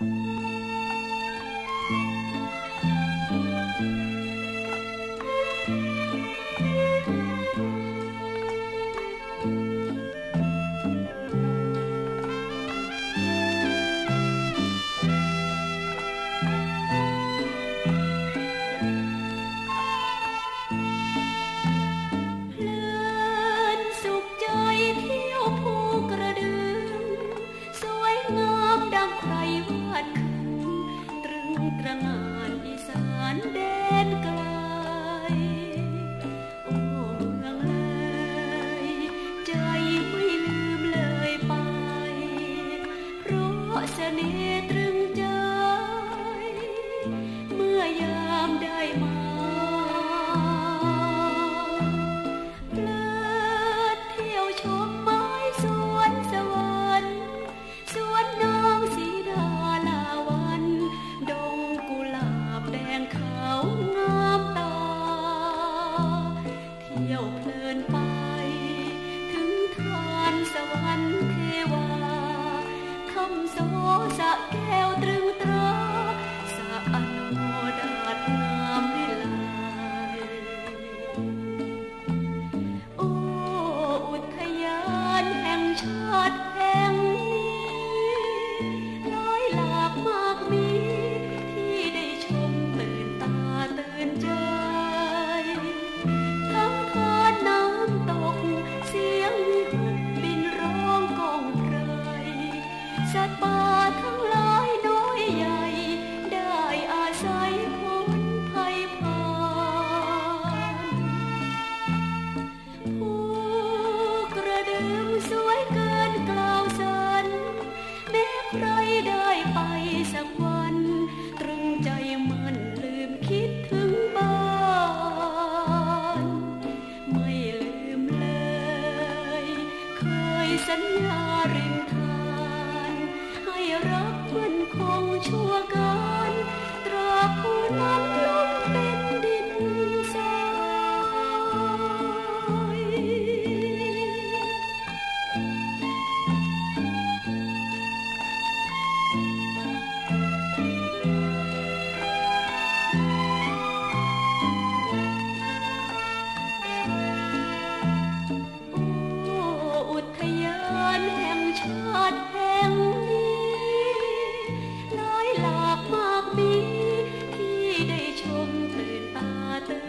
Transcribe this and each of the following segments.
สั ญ ญา ริม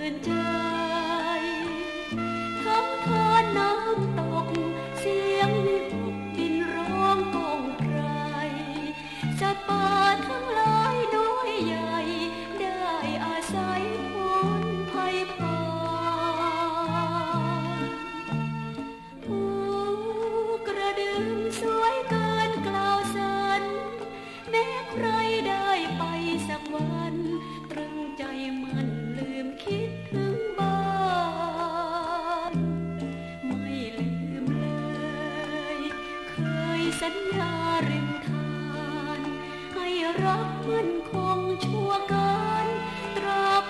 good. สัญญาเริมทานให้รักมั่นคงชั่วการตราบ